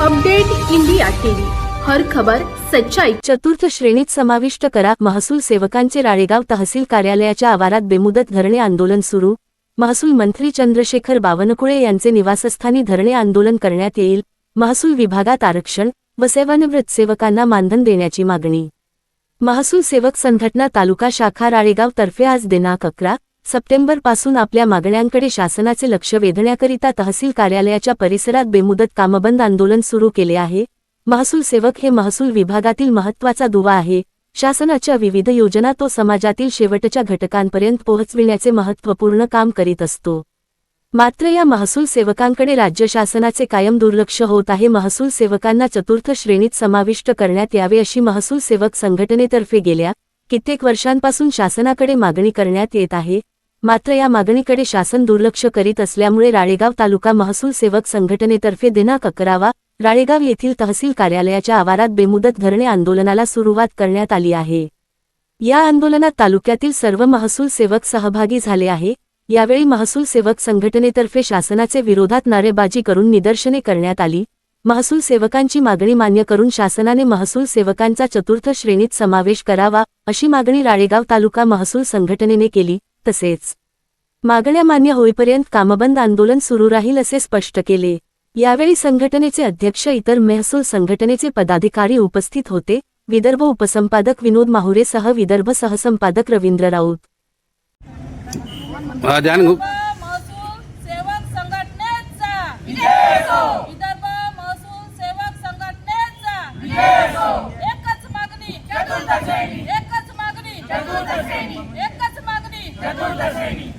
Update India TV. हर खबर सच्चाई. चतुर्थ श्रेणीत समाविष्ट करा महसूल सेवकांचे राळेगाव तहसील कार्यालयाच्या आवारात बेमुदत धरणे आंदोलन सुरू. महसूल मंत्री चंद्रशेखर बावनकुळे यांचे निवासस्थानी धरणे आंदोलन करण्यात येईल. महसूल विभागात आरक्षण व सेवानिवृत्त सेवकांना मानधन देण्याची मागणी. महसूल सेवक संघटना तालुका शाखा राळेगाव तर्फे आज दिनांक अकरा सप्टेंबरपासून आपल्या मागण्यांकडे शासनाचे लक्ष वेधण्याकरिता तहसील कार्यालयाच्या परिसरात बेमुदत कामबंद आंदोलन सुरू केले आहे. महसूल सेवक हे महसूल विभागातील महत्त्वाचा दुवा आहे. शासनाच्या विविध योजना तो समाजातील शेवटच्या घटकांपर्यंत पोहोचविण्याचे महत्त्वपूर्ण काम करीत असतो. मात्र या महसूल सेवकांकडे राज्य शासनाचे कायम दुर्लक्ष होत आहे. महसूल सेवकांना चतुर्थ श्रेणीत समाविष्ट करण्यात यावे अशी महसूल सेवक संघटनेतर्फे गेल्या कित्येक वर्षांपासून शासनाकडे मागणी करण्यात येत आहे. मात्र या मागणीकडे शासन दुर्लक्ष करीत असल्यामुळे राळेगाव तालुका महसूल सेवक संघटनेतर्फे दिनांक अकरावा राळेगाव येथील तहसील कार्यालयाच्या आवारात बेमुदत धरणे आंदोलनाला सुरुवात करण्यात आली आहे. या आंदोलनात तालुक्यातील सर्व महसूल सेवक सहभागी झाले आहे. यावेळी महसूल सेवक संघटनेतर्फे शासनाचे विरोधात नारेबाजी करून निदर्शने करण्यात आली. महसूल सेवकांची मागणी मान्य करून शासनाने महसूल सेवकांचा चतुर्थ श्रेणीत समावेश करावा अशी मागणी राळेगाव तालुका महसूल संघटनेने केली. तसेच मागण्या मान्य होईपर्यंत कामबंद आंदोलन सुरू राहील असे स्पष्ट केले. यावेळी संघटनेचे अध्यक्ष इतर महसूल संघटनेचे पदाधिकारी उपस्थित होते. विदर्भ उपसंपादक विनोद माहुरेसह विदर्भ सहसंपादक रवींद्र राऊत. ध्यान गो- महसूल सेवक संघटनेचा. विदर्भ महसूल सेवक संघटनेचा एकच मागणी. एकच मागणी. एकच मागणी